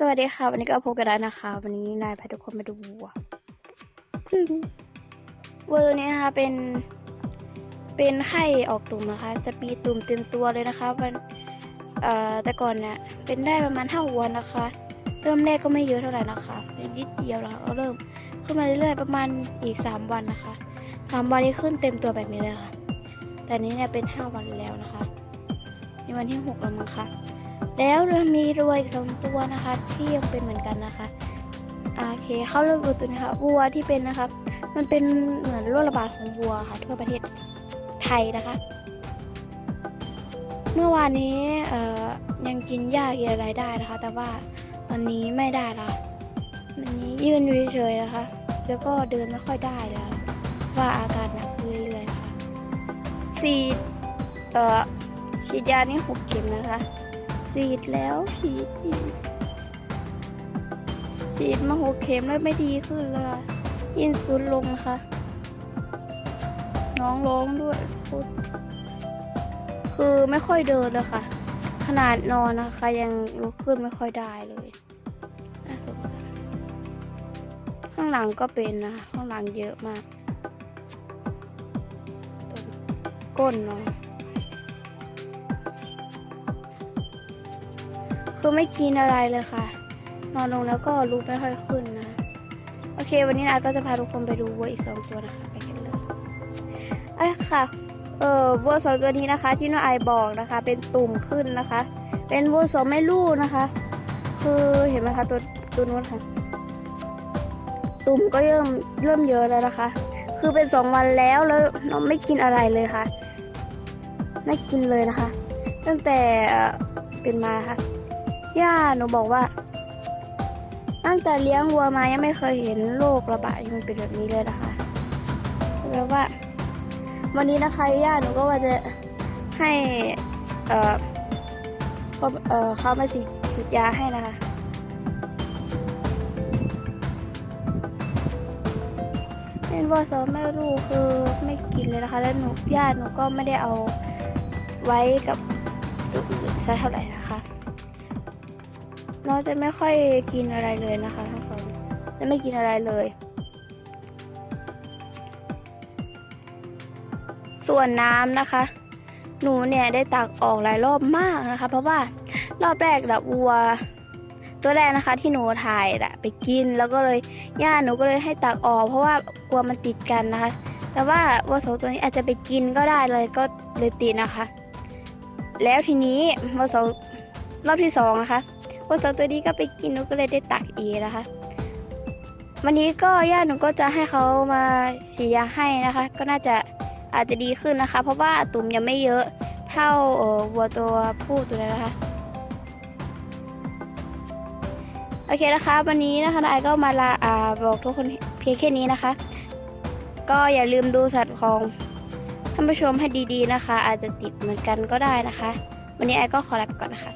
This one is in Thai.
สวัสดีค่ะ วันนี้ก็พบกันแล้วนะคะ วันนี้นายพาทุกคนมาดูวัวซึ่งวัวตัวนี้นะคะเป็น เป็นไข่ออกตุ่มนะคะ จะปีตุ่มเต็มตัวเลยนะคะวันเอ่อแต่ก่อนเนี่ยเป็นได้ประมาณห้าวันนะคะ เริ่มแรกก็ไม่เยอะเท่าไหร่นะคะเป็นนิดเดียวนะคะก็เริ่มขึ้นมาเรื่อยๆประมาณอีกสามวันนะคะสามวันนี้ขึ้นเต็มตัวแบบนี้เลยค่ะ แต่นี้เนี่ยเป็นห้าวันแล้วนะคะในวันที่หกแล้วมั้งคะ แล้วเรามีรวยอีกสองตัวนะคะ ที่ยังเป็นเหมือนกันนะคะโอเคเข้าเรื่องตัวนะคะวัวที่เป็นนะคะมันเป็นเหมือนโรคระบาดของวัวค่ะทั่วประเทศไทยนะคะ เมื่อวานนี้เอ่อยังกินหญ้ากินอะไรได้นะคะ แต่ว่าวันนี้ไม่ได้ละวันนี้ยืนดูเฉยๆนะคะ แล้วก็เดินไม่ค่อยได้แล้วว่าอาการหนักเรื่อยๆนะคะสีดเอ่อฉีดยานี่หกเข็มนะคะ ฉีดแล้วฉีดอีกฉีดมาหกเข็มแล้วไม่ดีขึ้นเลยอะยิ่งซุดลงนะคะ น้องร้องด้วยพูดคือไม่ค่อยเดินเลยค่ะ ขนาดนอนนะคะ ยังลุกขึ้นไม่ค่อยได้เลยข้างหลังก็เป็นนะ ข้างหลังเยอะมากก้นเนาะ คือไม่กินอะไรเลยค่ะ นอนลงแล้วก็ลุกไม่ค่อยขึ้นนะ โอเค วันนี้อาก็จะพาทุกคนไปดูวัวอีกสองตัวนะคะไปกันเลยไอ้ค่ะ เอ่อวัวสองตัวนี้นะคะ ที่น้องไอบอกนะคะ เป็นตุ่มขึ้นนะคะ เป็นวัวสองแม่ลูกนะคะ คือเห็นไหมคะตัวตัวนู้นค่ะ ตุ่มก็เริ่มเริ่มเยอะแล้วนะคะ คือเป็นสองวันแล้วแล้วน้องไม่กินอะไรเลยค่ะ ไม่กินเลยนะคะ ตั้งแต่เป็นมาค่ะ ย่าหนูบอกว่า ตั้งแต่เลี้ยงวัวมายังไม่เคยเห็นโรคระบาดที่มันเป็นแบบนี้เลยนะคะแปลว่า วันนี้นะคะย่าหนูก็ว่าจะให้เอ่อเขาเอ่อเขามาฉีดฉีดยาให้นะคะเป็นวัวซอไม่รู้คือไม่กินเลยนะคะ แล้วหนูย่าหนูก็ไม่ได้เอาไว้กับตัวอื่นซะเท่าไหร่นะคะ น้องจะไม่ค่อยกินอะไรเลยนะคะทั้งสองจะไม่กินอะไรเลย ส่วนน้ำนะคะ หนูเนี่ยได้ตักออกหลายรอบมากนะคะ เพราะว่ารอบแรกแบบวัว ตัวแรกนะคะ ที่หนูถ่ายอะไปกินแล้วก็เลยย่าหนูก็เลยให้ตักออก เพราะว่ากลัวมันติดกันนะคะ แต่ว่าวัวสองตัวนี้อาจจะไปกินก็ได้เลยก็เลยติดนะคะ แล้วทีนี้วัวสองรอบที่สองนะคะ วัวสองตัวนี้ก็ไปกินหนูก็เลยได้ตักอีนะคะ วันนี้ก็ญาติหนูก็จะให้เขามาฉีดยาให้นะคะ ก็น่าจะอาจจะดีขึ้นนะคะ เพราะว่าตุ่มยังไม่เยอะเท่าวัวตัวผู้ตัวนั้นนะคะโอเคนะคะ วันนี้นะคะนายก็มาลาอาบอกทุกคนเพียงแค่นี้นะคะ ก็อย่าลืมดูสัตว์ของท่านผู้ชมให้ดีๆนะคะ อาจจะติดเหมือนกันก็ได้นะคะ วันนี้ไอก็ขอลาไปก่อนนะคะ